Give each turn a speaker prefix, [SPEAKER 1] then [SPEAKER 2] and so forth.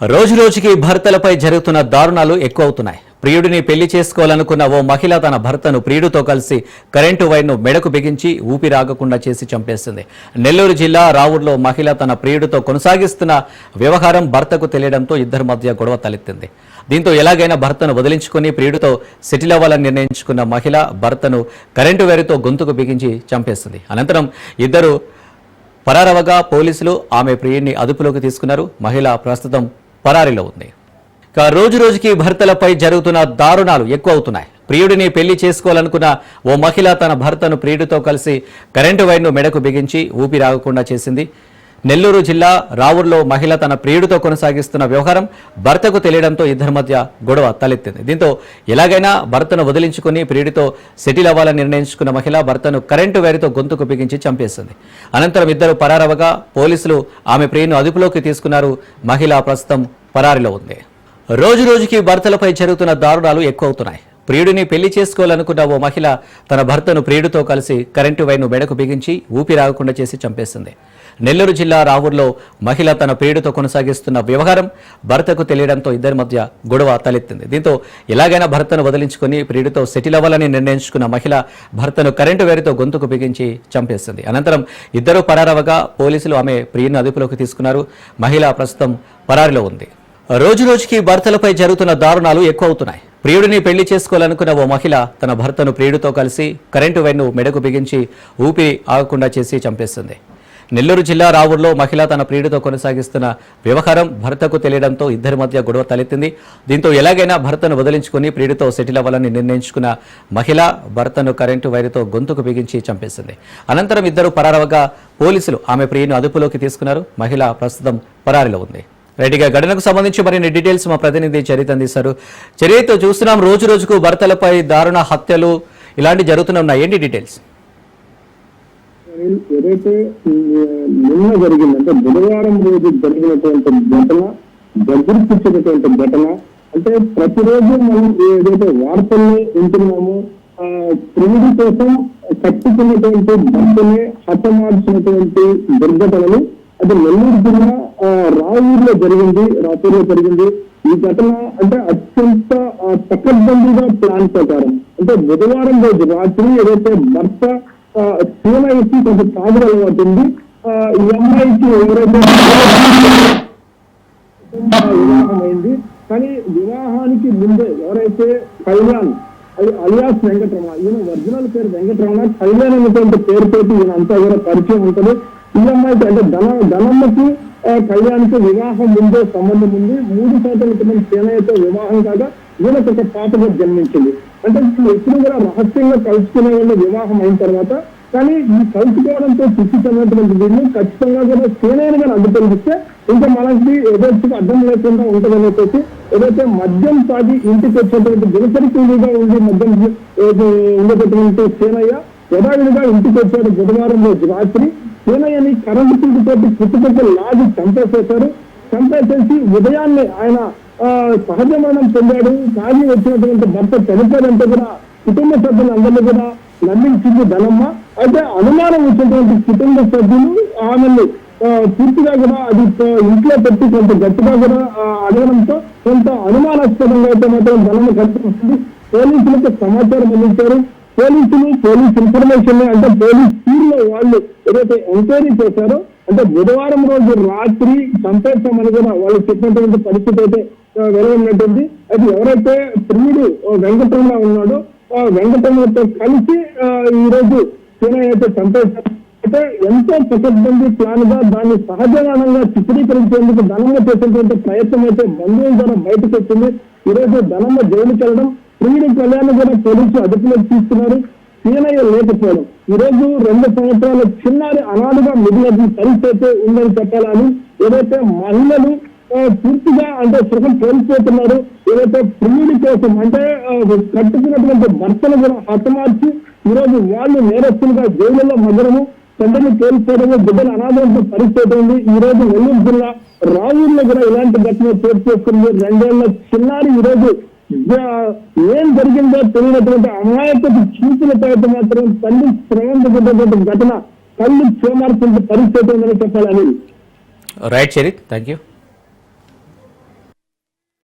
[SPEAKER 1] రోజు రోజుకి భర్తలపై జరుగుతున్న దారుణాలు ఎక్కువ అవుతున్నాయి ప్రియుడిని పెళ్ళి చేసుకోవాలనుకున్న ఓ మహిళ తన భర్తను ప్రియుడితో కలిసి కరెంటు వైర్ను మెడకు బిగించి ఊపిరాగకుండా చేసి చంపేసింది. నెల్లూరు జిల్లా రావూర్లో మహిళ తన ప్రియుడితో కొనసాగిస్తున్న వ్యవహారం భర్తకు తెలియడంతో ఇద్దరి మధ్య గొడవ తలెత్తింది. దీంతో ఎలాగైనా భర్తను వదిలించుకుని ప్రియుడితో సెటిల్ అవ్వాలని నిర్ణయించుకున్న మహిళ భర్తను కరెంటు వైరుతో గొంతుకు బిగించి చంపేసింది. అనంతరం ఇద్దరు పరారవగా పోలీసులు ఆమె ప్రియుడిని అదుపులోకి తీసుకున్నారు. మహిళ ప్రస్తుతం పరారీలో ఉంది. ఇక రోజు రోజుకి భర్తలపై జరుగుతున్న దారుణాలు ఎక్కువ అవుతున్నాయి ప్రియుడిని పెళ్ళి చేసుకోవాలనుకున్న ఓ మహిళ తన భర్తను ప్రియుడితో కలిసి కరెంటు వైర్ను మెడకు బిగించి ఊపిరాగకుండా చేసింది. నెల్లూరు జిల్లా రావుర్లో మహిళ తన ప్రియుడితో కొనసాగిస్తున్న వ్యవహారం భర్తకు తెలియడంతో ఇద్దరి మధ్య గొడవ తలెత్తింది. దీంతో ఎలాగైనా భర్తను వదిలించుకుని ప్రియుడితో సెటిల్ అవ్వాలని నిర్ణయించుకున్న మహిళ భర్తను కరెంటు వైరుతో గొంతుకు బిగించి చంపేసింది. అనంతరం ఇద్దరు పరారవగా పోలీసులు ఆమె ప్రియును అదుపులోకి తీసుకున్నారు. మహిళ ప్రస్తుతం పరారిలో ఉంది. రోజు రోజుకి భర్తలపై జరుగుతున్న దారుణాలు ఎక్కువ అవుతున్నాయి ప్రియుడిని పెళ్ళి చేసుకోవాలనుకున్న ఓ మహిళ తన భర్తను ప్రియుడితో కలిసి కరెంటు వైర్ను మెడకు బిగించి ఊపిరాగకుండా చేసి చంపేసింది. నెల్లూరు జిల్లా రావూర్లో మహిళ తన ప్రియుడితో కొనసాగిస్తున్న వ్యవహారం భర్తకు తెలియడంతో ఇద్దరి మధ్య గొడవ తలెత్తింది. దీంతో ఎలాగైనా భర్తను వదిలించుకుని ప్రియుడితో సెటిల్ అవ్వాలని నిర్ణయించుకున్న మహిళ భర్తను కరెంటు వేరుతో గొంతుకు బిగించి చంపేసింది. అనంతరం ఇద్దరు పరారవగా పోలీసులు ఆమె ప్రియుని అదుపులోకి తీసుకున్నారు. మహిళ ప్రస్తుతం పరారిలో ఉంది. రోజు రోజుకి భర్తలపై జరుగుతున్న దారుణాలు ఎక్కువ అవుతున్నాయి ప్రియుడిని పెళ్ళి చేసుకోవాలనుకున్న ఓ మహిళ తన భర్తను ప్రియుడితో కలిసి కరెంటు వైర్ను మెడకు బిగించి ఊపిరి ఆగకుండా చేసి చంపేస్తుంది. నెల్లూరు జిల్లా రావూర్లో మహిళ తన ప్రియుడితో కొనసాగిస్తున్న వ్యవహారం భర్తకు తెలియడంతో ఇద్దరి మధ్య గొడవ తలెత్తింది. దీంతో ఎలాగైనా భర్తను వదిలించుకుని ప్రియుడితో సెటిల్ అవ్వాలని నిర్ణయించుకున్న మహిళ భర్తను కరెంటు వైరుతో గొంతుకు బిగించి చంపేసింది. అనంతరం ఇద్దరు పరారవగా పోలీసులు ఆమె ప్రియుని అదుపులోకి తీసుకున్నారు. మహిళ ప్రస్తుతం పరారిలో ఉంది. రైట్గా ఘటనకు సంబంధించి మరిన్ని డీటెయిల్స్ మా ప్రతినిధి చరిత అందిస్తారు. చరిత చూస్తున్నాం రోజు రోజుకు భర్తలపై దారుణ హత్యలు ఇలాంటి జరుగుతూనే ఉన్నాయి. ఏంటి డీటెయిల్స్
[SPEAKER 2] ఏదైతే నిన్న జరిగిందంటే బుధవారం రోజు జరిగినటువంటి ఘటన దగ్గరికిచ్చినటువంటి ఘటన అంటే ప్రతిరోజు మనం ఏదైతే వార్తల్ని వింటున్నాము ఆ ప్రియుడి కోసం కట్టుకున్నటువంటి భర్తనే హతమార్చినటువంటి దుర్ఘటనలు అది నెల్లూరు జిల్లా రాయూరులో జరిగింది రాపూర్లో జరిగింది. ఈ ఘటన అంటే అత్యంత పకడ్బందీగా ప్లాన్ ప్రకారం. అంటే బుధవారం రోజు రాత్రి ఏదైతే భర్త సీనయ్యకి కొంచెం తాగుదల అవుతుంది ఈ అమ్మాయికి ఎవరైతే కానీ వివాహానికి ముందే ఎవరైతే కళ్యాణ్ అది అలియాస్ వెంకటరమణ ఈయన ఒరిజినల్ పేరు వెంకటరమణ కళ్యాణ్ అనేటువంటి పేరుతోటి ఈయన అంతా కూడా పరిచయం ఉంటుంది. ఈ అమ్మాయికి అంటే ధన ధనమ్మకి కళ్యాణ్కి వివాహం ముందే సంబంధం ఉంది మూడు సంవత్సరాల క్రితం సేనయ్యతో వివాహం కాగా ఈయనకు ఒక పాపగా జన్మించింది. అంటే వీళ్ళు ఎప్పుడు కూడా రహస్యంగా కలుసుకునే వాళ్ళు వివాహం అయిన తర్వాత కానీ ఈ కలుసుకోవడంతో చిక్కి చెందినటువంటి దీన్ని ఖచ్చితంగా కూడా సేనైన కానీ అడ్డుపరిస్తే ఇంకా మనకి ఏదైతే అడ్డం లేకుండా ఉంటుందని చెప్పేసి ఏదైతే మద్యం తాగి ఇంటికి వచ్చేటువంటి దినసరి కూలీగా ఉండి మద్యం ఉండేటటువంటి సేనయ్య యథావిధిగా ఇంటికి వచ్చాడు బుధవారం రోజు రాత్రి. సేనయ్యని కరెంటు తీటితోటి చుట్టుపక్కల లాగి చంపేసేశారు. చంపేసేసి ఉదయాన్నే ఆయన ఆ, సహజ మరణం పొందాడు. తాగి వచ్చినటువంటి భర్త చనిపోయాడంటే కూడా కుటుంబ సభ్యులందరినీ కూడా నమ్మించింది ధనమ్మ. అయితే అనుమానం వచ్చినటువంటి కుటుంబ సభ్యులు ఆమెను పూర్తిగా కూడా అది ఇంట్లో పెట్టి కొంత గట్టిగా కూడా ఆ, అడగడంతో కొంత అనుమానాస్పదంగా అయితే మాత్రం ధనమ్మ కనిపిస్తుంది. పోలీసులకు సమాచారం అందించారు. పోలీసులు పోలీస్ ఇన్ఫర్మేషన్ అంటే పోలీస్ తీరులో వాళ్ళు ఏదైతే ఎంక్వైరీ చేశారో అంటే బుధవారం రోజు రాత్రి చంపేస్తామని కూడా వాళ్ళు చెప్పినటువంటి పరిస్థితి అయితే వెలువడినట్టుంది. అది ఎవరైతే ప్రియుడు వెంకటరమణ ఉన్నాడో ఆ వెంకటరమణతో కలిసి ఈ రోజు సీనయ్య అయితే చంపేశారు. అంటే ఎంతో పకడ్బందీ ప్లాన్గా దాన్ని సహజగానంగా చిత్రీకరించేందుకు ధనంగా చేసినటువంటి ప్రయత్నం అయితే బంధువుల ద్వారా బయటకు వచ్చింది. ఈ రోజు ధనంగా జైలుకి వెళ్ళడం శ్రీని కళ్యాణ్ కూడా పోలీసులు అదుపులోకి తీసుకున్నారు. సీనయ్య లేకపోవడం. ఈ రోజు రెండు సంవత్సరాల చిన్నారి అనాథగా మిగిలిన పరిస్థితి అయితే ఉందని చెప్పాలని ఏదైతే మహిళలు పూర్తిగా అంటే సుఖం కోల్పోతున్నారు ఏదైతే ప్రియుడి కోసం అంటే కట్టుకున్నటువంటి భర్తను కూడా హతమార్చి ఈ రోజు వాళ్ళు నేరస్తులుగా జైలులో మగడము తండ్రిని కోల్పోవడము బిడ్డలు అనాథమైన పరిస్థితి ఉంది. ఈ రోజు నెల్లూరు జిల్లా రావుల్లో కూడా ఇలాంటి ఘటన చోటు చేసుకుంది. రెండేళ్ళ చిన్నారి ఈ రోజు ఏం జరిగిందో తెలియనటువంటి అమాయకపు చూపులతో తర్వాత మాత్రం తల్లి శ్రవంతున్నటువంటి ఘటన కళ్ళు చేమార్చిన పరిస్థితి ఉందని చెప్పాలని.
[SPEAKER 1] Right Charith thank you